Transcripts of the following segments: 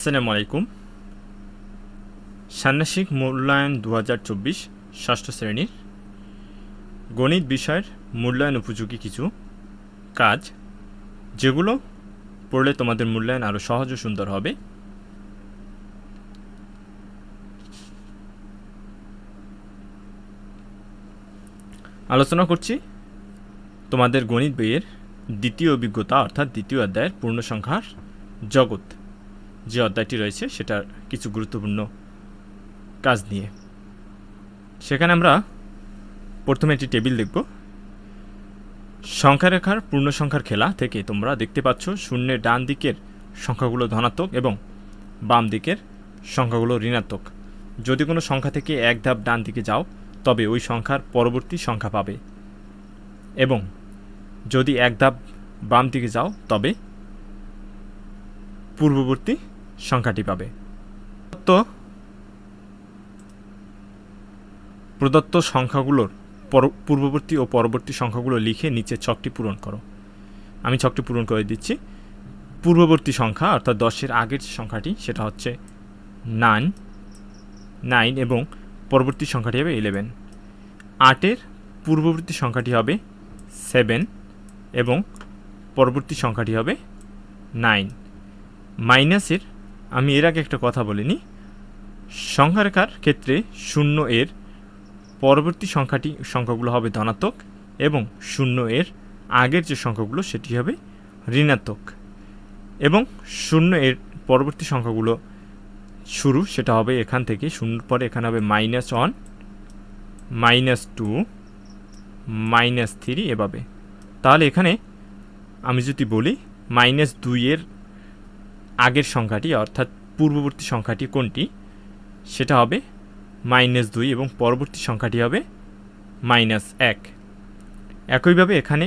আসসালামু আলাইকুম। ষান্মাসিক মূল্যায়ন দু হাজার চব্বিশ ষষ্ঠ শ্রেণির গণিত বিষয়ের মূল্যায়ন উপযোগী কিছু কাজ, যেগুলো পড়লে তোমাদের মূল্যায়ন আরও সহজ ও সুন্দর হবে। আলোচনা করছি তোমাদের গণিত বইয়ের দ্বিতীয় অভিজ্ঞতা, অর্থাৎ দ্বিতীয় অধ্যায়ের পূর্ণ সংখ্যার জগৎ। যে অধ্যায়টি রয়েছে সেটার কিছু গুরুত্বপূর্ণ কাজ নিয়ে। সেখানে আমরা প্রথমে একটি টেবিল দেখব। সংখ্যারেখার পূর্ণ সংখ্যার খেলা থেকে তোমরা দেখতে পাচ্ছ শূন্যের ডান দিকের সংখ্যাগুলো ধনাত্মক এবং বাম দিকের সংখ্যাগুলো ঋণাত্মক। যদি কোনো সংখ্যা থেকে এক ধাপ ডান দিকে যাও, তবে ওই সংখ্যার পরবর্তী সংখ্যা পাবে। এবং যদি এক ধাপ বাম দিকে যাও, তবে পূর্ববর্তী সংখ্যাটি পাবে। তো প্রদত্ত সংখ্যাগুলোর পর- পূর্ববর্তী ও পরবর্তী সংখ্যাগুলো লিখে নিচে ছকটি পূরণ করো। আমি ছকটি পূরণ করে দিচ্ছি। পূর্ববর্তী সংখ্যা, অর্থাৎ দশের আগের সংখ্যাটি, সেটা হচ্ছে নাইন নাইন এবং পরবর্তী সংখ্যাটি হবে ইলেভেন আটের পূর্ববর্তী সংখ্যাটি হবে সেভেন এবং পরবর্তী সংখ্যাটি হবে নাইন মাইনাসের আমি এর আগে একটা কথা বলিনি। সংখ্যারেখার ক্ষেত্রে শূন্য এর পরবর্তী সংখ্যাটি, সংখ্যাগুলো হবে ধনাত্মক এবং শূন্য এর আগের যে সংখ্যাগুলো সেটি হবে ঋণাত্মক। এবং শূন্য এর পরবর্তী সংখ্যাগুলো শুরু, সেটা হবে এখান থেকে শূন্যর পরে এখানে হবে minus one minus two minus three এভাবে। তাহলে এখানে আমি যদি বলি মাইনাস দুইয়ের আগের সংখ্যাটি, অর্থাৎ পূর্ববর্তী সংখ্যাটি কোনটি? সেটা হবে মাইনাস দুই এবং পরবর্তী সংখ্যাটি হবে মাইনাস এক। একইভাবে এখানে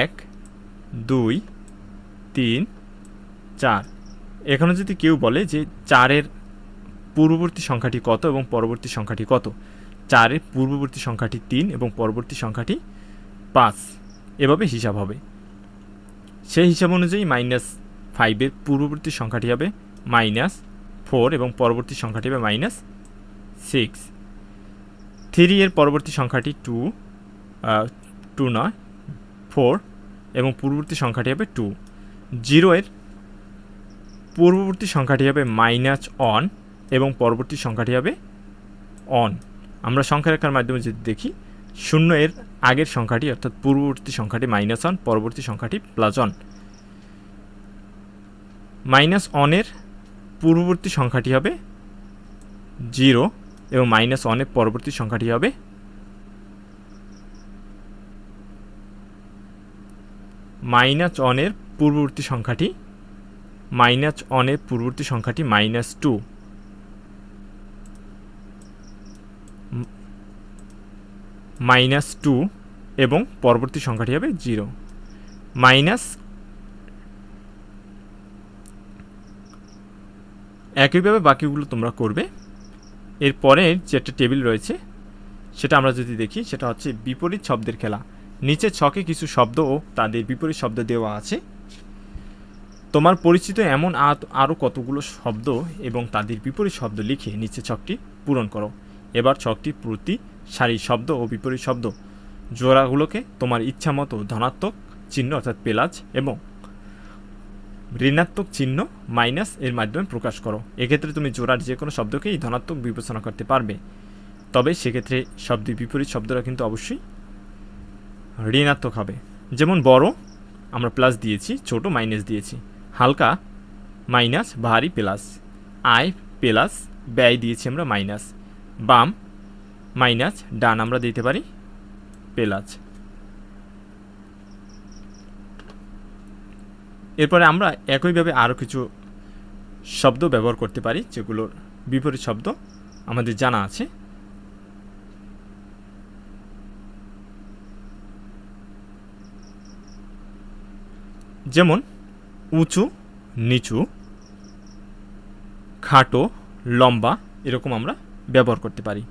এক, দুই, তিন, চার। এখানে যদি কেউ বলে যে চারের পূর্ববর্তী সংখ্যাটি কত এবং পরবর্তী সংখ্যাটি কত, চারের পূর্ববর্তী সংখ্যাটি তিন এবং পরবর্তী সংখ্যাটি পাঁচ। এভাবে হিসাব হবে। সেই হিসাব অনুযায়ী মাইনাস ফাইভের পূর্ববর্তী সংখ্যাটি হবে মাইনাস ফোর এবং পরবর্তী সংখ্যাটি হবে মাইনাস সিক্স থ্রি এর পরবর্তী সংখ্যাটি টু টু নয় ফোর এবং পূর্ববর্তী সংখ্যাটি হবে টু জিরো এর পূর্ববর্তী সংখ্যাটি হবে মাইনাস অন এবং পরবর্তী সংখ্যাটি হবে অন আমরা সংখ্যা রেখার মাধ্যমে যদি দেখি, শূন্য এর আগের সংখ্যাটি অর্থাৎ পূর্ববর্তী সংখ্যাটি মাইনাস অন পরবর্তী সংখ্যাটি প্লাস অন মাইনাস অনের পূর্ববর্তী সংখ্যাটি হবে জিরো এবং মাইনাস ওয়ানের পরবর্তী সংখ্যাটি হবে মাইনাস ওয়ানের পূর্ববর্তী সংখ্যাটি, মাইনাস ওয়ানের পূর্ববর্তী সংখ্যাটি মাইনাস টু। মাইনাস টু এবং পরবর্তী সংখ্যাটি হবে জিরো। মাইনাস একইভাবে বাকিগুলো তোমরা করবে। এরপরে যে একটা টেবিল রয়েছে, সেটা আমরা যদি দেখি, সেটা হচ্ছে বিপরীত শব্দের খেলা। নিচে ছকে কিছু শব্দ ও তাদের বিপরীত শব্দ দেওয়া আছে। তোমার পরিচিত এমন আরও কতগুলো শব্দ এবং তাদের বিপরীত শব্দ লিখে নিচে ছকটি পূরণ করো। এবার ছকটি প্রতি সারি শব্দ ও বিপরীত শব্দ। জোড়াগুলোকে তোমার ইচ্ছা মতো ধনাত্মক চিহ্ন অর্থাৎ পেলাজ এবং ঋণাত্মক চিহ্ন মাইনাস এর মাধ্যমে প্রকাশ করো। এক্ষেত্রে তুমি জোড়ার যে কোনো শব্দকেই ধনাত্মক বিবেচনা করতে পারবে। তবে সেক্ষেত্রে শব্দের বিপরীত শব্দটা কিন্তু অবশ্যই ঋণাত্মক হবে। যেমন বড়, আমরা প্লাস দিয়েছি, ছোট মাইনাস দিয়েছি। হালকা মাইনাস ভারী প্লাস আয় প্লাস ব্যয় দিয়েছি আমরা মাইনাস বাম মাইনাস ডান আমরা দিতে পারি প্লাস এরপরে আমরা একইভাবে আরও কিছু শব্দ ব্যবহার করতে পারি, যেগুলোর বিপরীত শব্দ আমাদের জানা আছে। যেমন, উঁচু, নিচু, খাটো, লম্বা, এরকম আমরা ব্যবহার করতে পারি।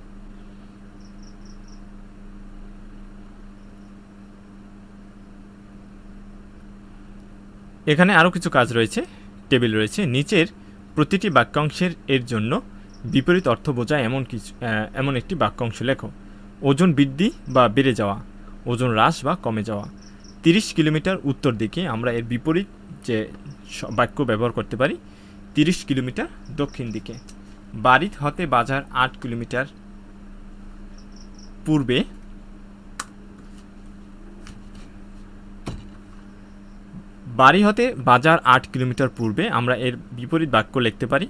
এখানে আরও কিছু কাজ রয়েছে। টেবিল রয়েছে। নিচের প্রতিটি বাক্যাংশের এর জন্য বিপরীত অর্থ বোঝায় এমন কিছু এমন একটি বাক্যাংশ লেখো। ওজন বৃদ্ধি বা বেড়ে যাওয়া, ওজন হ্রাস বা কমে যাওয়া। তিরিশ কিলোমিটার উত্তর দিকে আমরা এর বিপরীত যে বাক্য ব্যবহার করতে পারি, তিরিশ কিলোমিটার দক্ষিণ দিকে। বাড়ি হতে বাজার আট কিলোমিটার পূর্বে বাড়ি হতে বাজার আট কিলোমিটার পূর্বে আমরা এর বিপরীত বাক্য লিখতে পারি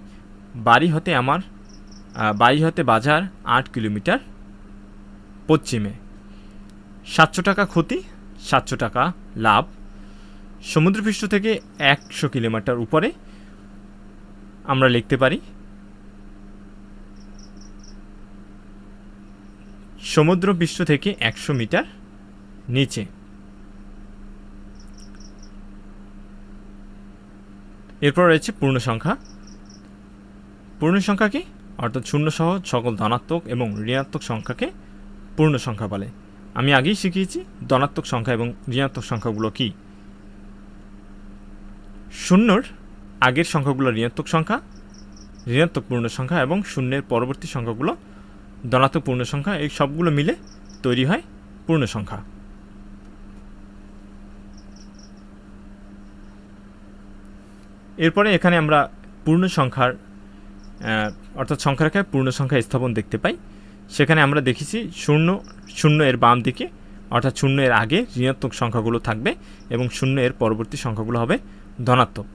বাড়ি হতে আমার বাড়ি হতে বাজার আট কিলোমিটার পশ্চিমে। সাতশো টাকা ক্ষতি, সাতশো টাকা লাভ। সমুদ্রপৃষ্ঠ থেকে একশো কিলোমিটার উপরে আমরা লিখতে পারি, সমুদ্রপৃষ্ঠ থেকে একশো মিটার নিচে। এরপর রয়েছে পূর্ণ সংখ্যা। পূর্ণ সংখ্যা কি? অর্থাৎ শূন্য সহ সকল ধনাত্মক এবং ঋণাত্মক সংখ্যাকে পূর্ণ সংখ্যা বলে। আমি আগেই শিখিয়েছি ধনাত্মক সংখ্যা এবং ঋণাত্মক সংখ্যাগুলো কি। শূন্যর আগের সংখ্যাগুলো ঋণাত্মক সংখ্যা, ঋণাত্মক পূর্ণ সংখ্যা এবং শূন্যের পরবর্তী সংখ্যাগুলো ধনাত্মক পূর্ণ সংখ্যা, এই সবগুলো মিলে তৈরি হয় পূর্ণ সংখ্যা। এরপরে এখানে আমরা পূর্ণ সংখ্যার অর্থাৎ সংখ্যা রেখায় পূর্ণ সংখ্যা স্থাপন দেখতে পাই। সেখানে আমরা দেখেছি শূন্য শূন্য এর বাম দিকে, অর্থাৎ শূন্য এর আগে ঋণাত্মক সংখ্যাগুলো থাকবে এবং শূন্য এর পরবর্তী সংখ্যাগুলো হবে ধনাত্মক।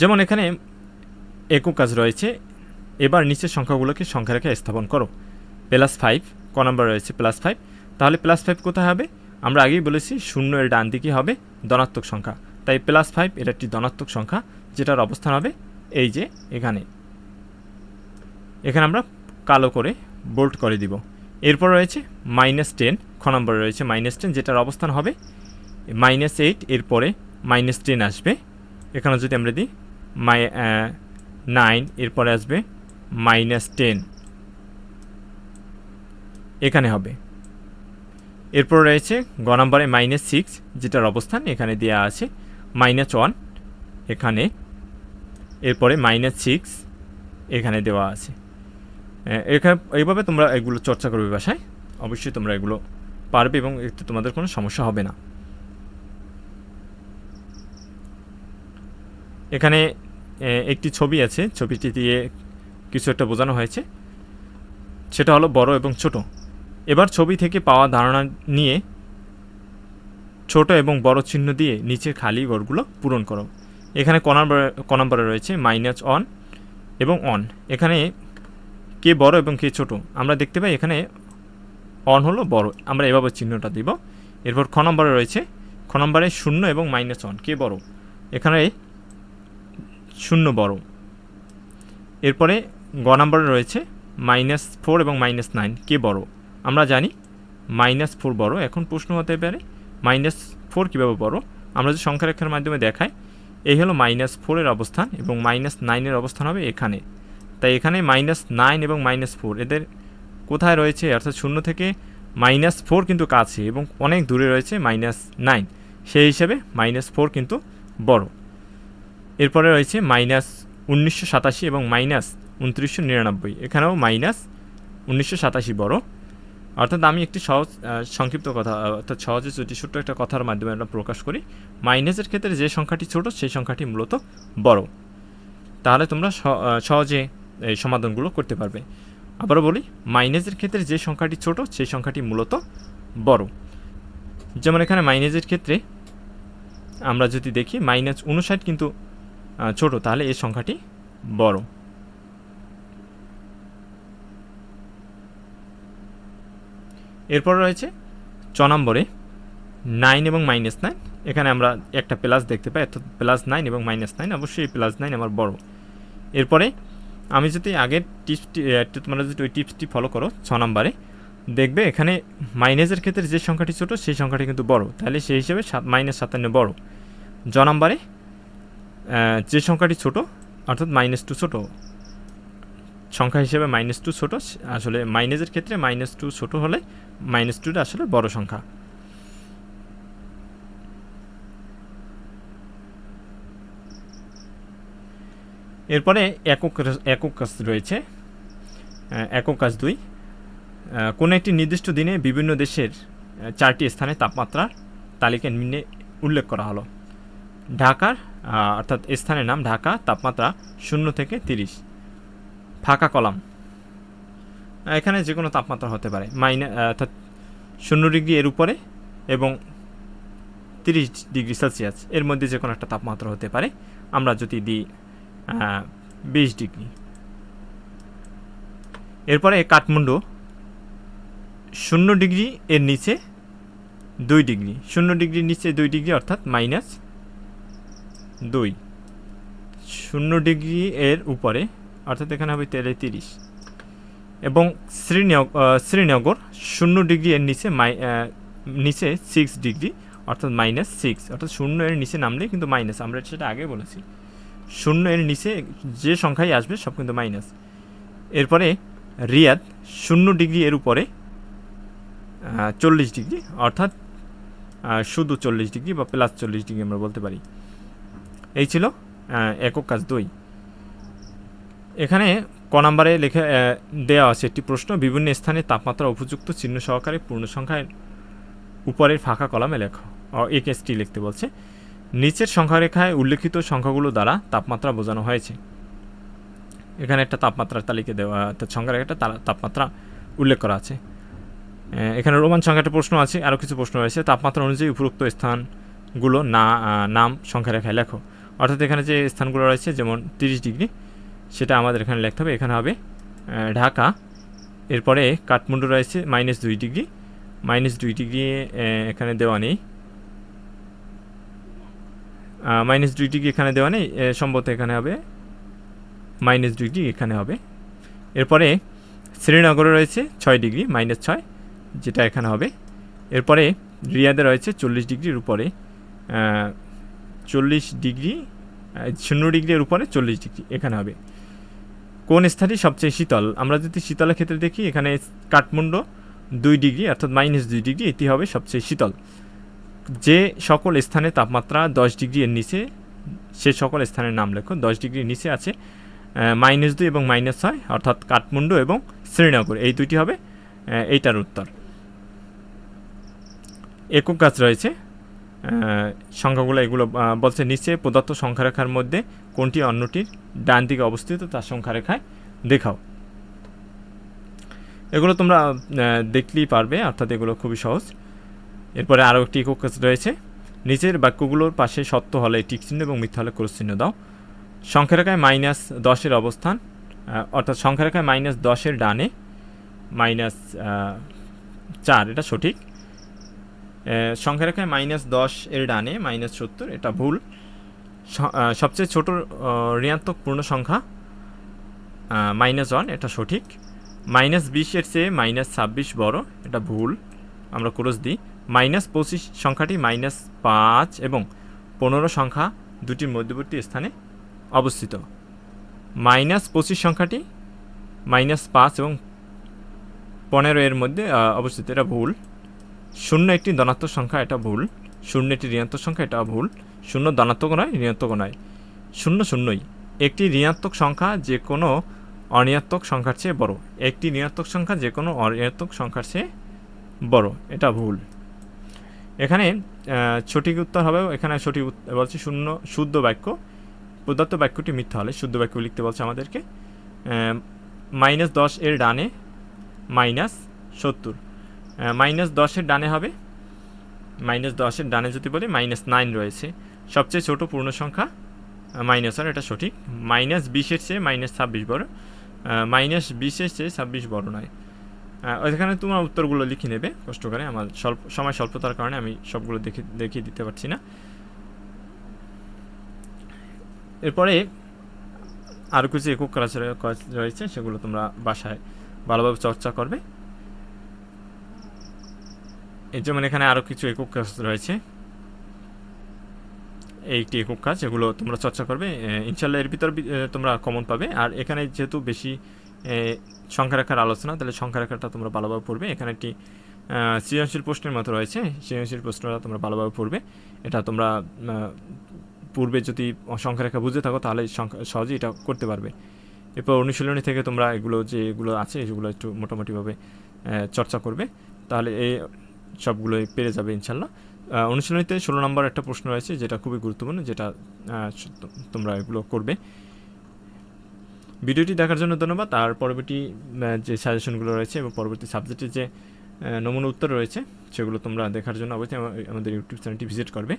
যেমন এখানে একক কাজ রয়েছে, এবার নিচের সংখ্যাগুলোকে সংখ্যা রেখায় স্থাপন করো। প্লাস ফাইভ, ক নাম্বার রয়েছে প্লাস ফাইভ। তাহলে প্লাস ফাইভ কোথায় হবে? আমরা আগেই বলেছি শূন্য এর ডান দিকে হবে ধনাত্মক সংখ্যা। তাই প্লাস ফাইভ এটা একটি ধনাত্মক সংখ্যা, যেটার অবস্থান হবে এই যে এখানে। এখানে আমরা কালো করে বোল্ট করে দিব। এরপর রয়েছে মাইনাস টেন খ নম্বরে রয়েছে মাইনাস টেন যেটার অবস্থান হবে মাইনাস এইট এরপরে মাইনাস টেন আসবে। এখানে যদি আমরা দিই মাই নাইন এরপরে আসবে মাইনাস টেন এখানে হবে। এরপর রয়েছে গ নম্বরে মাইনাস সিক্স যেটার অবস্থান এখানে দেওয়া আছে মাইনাস ওয়ান এখানে। এরপরে মাইনাস সিক্স এখানে দেওয়া আছে। এখানে এইভাবে তোমরা এগুলো চর্চা করবে বাসায়। অবশ্যই তোমরা এগুলো পারবে এবং এতে তোমাদের কোনো সমস্যা হবে না। এখানে একটি ছবি আছে। ছবিটি দিয়ে কিছু একটা বোঝানো হয়েছে। সেটা হলো বড় এবং ছোট। এবার ছবি থেকে পাওয়া ধারণা নিয়ে ছোট এবং বড় চিহ্ন দিয়ে নিচের খালি ঘরগুলো পূরণ করো। এখানে ক নম্বরে ক নম্বরে রয়েছে মাইনাস অন এবং অন এখানে কে বড় এবং কে ছোট, আমরা দেখতে পাই এখানে অন হলো বড়। আমরা এভাবে চিহ্নটা দিব। এরপর খ নম্বরে রয়েছে, খ নম্বরে শূন্য এবং মাইনাস অন কে বড়? এখানে শূন্য বড়। এরপরে গ নম্বরে রয়েছে মাইনাস ফোর এবং মাইনাস নাইন কে বড়? আমরা জানি মাইনাস ফোর বড়। এখন প্রশ্ন হতে পারে মাইনাস ফোর কীভাবে বড় আমরা যে সংখ্যা রেখার মাধ্যমে দেখাই এই হলো মাইনাস ফোরের অবস্থান এবং মাইনাস নাইনের অবস্থান হবে এখানে। তাই এখানে মাইনাস নাইন এবং মাইনাস ফোর, এদের কোথায় রয়েছে? অর্থাৎ শূন্য থেকে মাইনাস ফোর কিন্তু কাছে এবং অনেক দূরে রয়েছে মাইনাস নাইন। সেই হিসেবে মাইনাস ফোর কিন্তু বড়। এরপরে রয়েছে মাইনাস উনিশশো সাতাশি এবং মাইনাস উনত্রিশশো নিরানব্বই। এখানেও মাইনাস উনিশশো সাতাশি বড়। অর্থাৎ আমি একটি সহজ সংক্ষিপ্ত কথা অর্থাৎ সহজে যদি ছোট্ট একটা কথার মাধ্যমে আমরা প্রকাশ করি, মাইনাসের ক্ষেত্রে যে সংখ্যাটি ছোট, সেই সংখ্যাটি মূলত বড়। তাহলে তোমরা সহজে এই সমাধানগুলো করতে পারবে। আবারও বলি, মাইনাসের ক্ষেত্রে যে সংখ্যাটি ছোট, সেই সংখ্যাটি মূলত বড়। যেমন এখানে মাইনাসের ক্ষেত্রে আমরা যদি দেখি, মাইনাস উনষাট কিন্তু ছোট, তাহলে এই সংখ্যাটি বড়। এরপর রয়েছে চ নম্বরে নাইন এবং মাইনাস নাইন। এখানে আমরা একটা প্লাস দেখতে পাই, অর্থাৎ প্লাস নাইন এবং মাইনাস নাইন, অবশ্যই প্লাস নাইন আমার বড়। এরপরে আমি যদি আগের টিপসটি তোমরা যদি ওই টিপসটি ফলো করো ছ নম্বরে, দেখবে এখানে মাইনাসের ক্ষেত্রে যে সংখ্যাটি ছোট, সেই সংখ্যাটি কিন্তু বড়। তাহলে সেই হিসেবে সাত মাইনাস সাতান্ন বড়। জ নম্বরে যে সংখ্যাটি ছোট, অর্থাৎ মাইনাস টু ছোট সংখ্যা হিসেবে মাইনাস টু ছোটো, আসলে মাইনাসের ক্ষেত্রে মাইনাস টু ছোটো হলে মাইনাস টুটা আসলে বড় সংখ্যা। এরপরে একক একক কাজ রয়েছে। একক কাজ দুই। কোনো একটি নির্দিষ্ট দিনে বিভিন্ন দেশের চারটি স্থানে তাপমাত্রার তালিকা নিম্নে উল্লেখ করা হলো। ঢাকার অর্থাৎ স্থানের নাম ঢাকা, তাপমাত্রা শূন্য থেকে তিরিশ। ফাঁকা কলাম। এখানে যে কোনো তাপমাত্রা হতে পারে। মাইনা অর্থাৎ শূন্য ডিগ্রি এর উপরে এবং তিরিশ ডিগ্রি সেলসিয়াস। এর মধ্যে যে কোনো একটা তাপমাত্রা হতে পারে। আমরা যদি দিই বিশ ডিগ্রি। এরপরে কাঠমান্ডু শূন্য ডিগ্রি এর নিচে দুই ডিগ্রি। শূন্য ডিগ্রির নিচে দুই ডিগ্রি অর্থাৎ মাইনাস দুই। শূন্য ডিগ্রি এর উপরে অর্থাৎ এখানে হবে তেলে তিরিশ। এবং শ্রীনগর শ্রীনগর শূন্য ডিগ্রি এর নিচে মাই নিচে সিক্স ডিগ্রি, অর্থাৎ মাইনাস সিক্স অর্থাৎ শূন্য এর নিচে নামলে কিন্তু মাইনাস আমরা সেটা আগে বলেছি, শূন্য এর নিচে যে সংখ্যাই আসবে সব কিন্তু মাইনাস এরপরে রিয়াদ শূন্য ডিগ্রি এর উপরে চল্লিশ ডিগ্রি, অর্থাৎ শুধু চল্লিশ ডিগ্রি বা প্লাস চল্লিশ ডিগ্রি আমরা বলতে পারি। এই ছিল একক কাজ দুই। এখানে ক নাম্বারে লেখা দেওয়া আছে, একটি প্রশ্ন, বিভিন্ন স্থানে তাপমাত্রা উপযুক্ত চিহ্ন সহকারে পূর্ণ সংখ্যায় উপরের ফাঁকা কলামে লেখো। একেএসটি লিখতে বলছে, নিচের সংখ্যারেখায় উল্লেখিত সংখ্যাগুলো দ্বারা তাপমাত্রা বোঝানো হয়েছে। এখানে একটা তাপমাত্রার তালিকা দেওয়া অর্থাৎ সংখ্যারেখাটা তারা- তাপমাত্রা উল্লেখ করা আছে। এখানে রোমান সংখ্যাটা প্রশ্ন আছে, আরও কিছু প্রশ্ন রয়েছে। তাপমাত্রা অনুযায়ী উপরোক্ত স্থানগুলো না নাম সংখ্যারেখায় লেখো। অর্থাৎ এখানে যে স্থানগুলো রয়েছে, যেমন তিরিশ ডিগ্রি সেটা আমাদের এখানে লিখতে হবে। এখানে হবে ঢাকা। এরপরে কাঠমান্ডু রয়েছে মাইনাস দুই ডিগ্রি মাইনাস দুই ডিগ্রি এখানে দেওয়া নেই। মাইনাস দুই ডিগ্রি এখানে দেওয়া নেই সম্ভবত এখানে হবে। মাইনাস দুই ডিগ্রি এখানে হবে। এরপরে শ্রীনগরে রয়েছে, ছয় ডিগ্রি মাইনাস ছয়, যেটা এখানে হবে। এরপরে রিয়াদে রয়েছে, চল্লিশ ডিগ্রির উপরে। চল্লিশ ডিগ্রি শূন্য ডিগ্রির উপরে চল্লিশ ডিগ্রি এখানে হবে। কোন স্থানটি সবচেয়ে শীতল? আমরা যদি শীতলের ক্ষেত্রে দেখি, এখানে কাঠমান্ডু দুই ডিগ্রি, অর্থাৎ মাইনাস দুই ডিগ্রি, এটি হবে সবচেয়ে শীতল। যে সকল স্থানে তাপমাত্রা দশ ডিগ্রি এর নিচে, সে সকল স্থানের নাম লেখো, দশ ডিগ্রির নিচে আছে মাইনাস দুই এবং মাইনাস ছয়, অর্থাৎ কাঠমান্ডু এবং শ্রীনগর। এই দুইটি হবে এইটার উত্তর। একক গাছ রয়েছে সংখ্যাগুলো এগুলো বলছে নিচে প্রদত্ত সংখ্যারেখার মধ্যে কোনটি অন্যটির ডান দিকে অবস্থিত তার সংখ্যারেখায় দেখাও। এগুলো তোমরা দেখলেই পারবে, অর্থাৎ এগুলো খুবই সহজ। এরপরে আরও একটি একক রয়েছে। নিচের বাক্যগুলোর পাশে সত্য হলে টিক চিহ্ন এবং মিথ্যা হলে ক্রস চিহ্ন দাও। সংখ্যারেখায় মাইনাস দশের অবস্থান অর্থাৎ সংখ্যারেখায় মাইনাস দশের ডানে মাইনাস চার, এটা সঠিক। আহ, সংখ্যারেখায় মাইনাস দশ এর ডানে মাইনাস সত্তর এটা ভুল। সবচেয়ে ছোট ঋণাত্মক পূর্ণ সংখ্যা মাইনাস ওয়ান এটা সঠিক। মাইনাস বিশের চেয়ে মাইনাস ছাব্বিশ বড় এটা ভুল আমরা ক্রস দিই। মাইনাস পঁচিশ সংখ্যাটি মাইনাস পাঁচ এবং পনেরো সংখ্যা দুটির মধ্যবর্তী স্থানে অবস্থিত। মাইনাস পঁচিশ সংখ্যাটি মাইনাস পাঁচ এবং পনেরো এর মধ্যে অবস্থিত এটা ভুল। শূন্য একটি ধনাত্মক সংখ্যা, এটা ভুল। শূন্য একটি ঋণাত্মক সংখ্যা, এটা ভুল। শূন্য ধনাত্মক নয়, ঋণাত্মক নয়। শূন্য শূন্যই। একটি ঋণাত্মক সংখ্যা যে কোনো অঋণাত্মক সংখ্যার চেয়ে বড়। একটি ঋণাত্মক সংখ্যা যে কোনো অঋণাত্মক সংখ্যার চেয়ে বড়। এটা ভুল। এখানে সঠিক উত্তর হবে, এখানে সঠিক বলছে শূন্য, শুদ্ধ বাক্য। প্রদত্ত বাক্যটি মিথ্যা হলে শুদ্ধ বাক্য লিখতে বলছে আমাদেরকে। মাইনাস দশ এর ডানে মাইনাস সত্তর। মাইনাস দশের ডানে হবে। মাইনাস দশের ডানে যদি বলি মাইনাস নাইন রয়েছে। সবচেয়ে ছোট পূর্ণ সংখ্যা মাইনাস আর, এটা সঠিক। মাইনাস বিশের চেয়ে মাইনাস ছাব্বিশ বড়। মাইনাস বিশের চেয়ে ছাব্বিশ বড় নয়। এখানে তোমার উত্তরগুলো লিখে নেবে, কষ্ট করে। আমার স্বল্প, সময় স্বল্পতার কারণে আমি সবগুলো দেখে, দেখিয়ে দিতে পারছি না। এরপরে আরও কিছু একক কাজ রয়েছে, সেগুলো তোমরা বাসায় ভালোভাবে চর্চা করবে। এর যেমন এখানে আরও কিছু একক কাজ রয়েছে। একটি একক কাজ, এগুলো তোমরা চর্চা করবে। ইনশাল্লাহ এর ভিতর তোমরা কমন পাবে। আর এখানে যেহেতু বেশি সংখ্যা রেখার আলোচনা, তাহলে সংখ্যা রেখাটা তোমরা ভালোভাবে পড়বে। এখানে একটি সৃজনশীল প্রশ্নের মতো রয়েছে। সৃজনশীল প্রশ্নটা তোমরা ভালোভাবে পড়বে। এটা তোমরা পূর্বে যদি সংখ্যা রেখা বুঝে থাকো, তাহলে সহজেই এটা করতে পারবে। এরপর অনুশীলনী থেকে তোমরা এগুলো যে এগুলো আছে, এগুলো একটু মোটামুটিভাবে চর্চা করবে। তাহলে এই সবগুলোই পেরে যাবে ইনশাল্লাহ। অনুশীলনীতে ষোলো নম্বর একটা প্রশ্ন রয়েছে, যেটা খুবই গুরুত্বপূর্ণ, যেটা তোমরা এগুলো করবে। ভিডিওটি দেখার জন্য ধন্যবাদ। আর পরবর্তী যে সাজেশনগুলো রয়েছে এবং পরবর্তী সাবজেক্টের যে নমুনা উত্তর রয়েছে, সেগুলো তোমরা দেখার জন্য অবশ্যই আমাদের ইউটিউব চ্যানেলটি ভিজিট করবে।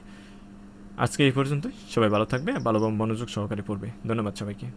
আজকে এই পর্যন্তই। সবাই ভালো থাকবে। ভালো মনোযোগ সহকারে পড়বে। ধন্যবাদ সবাইকে।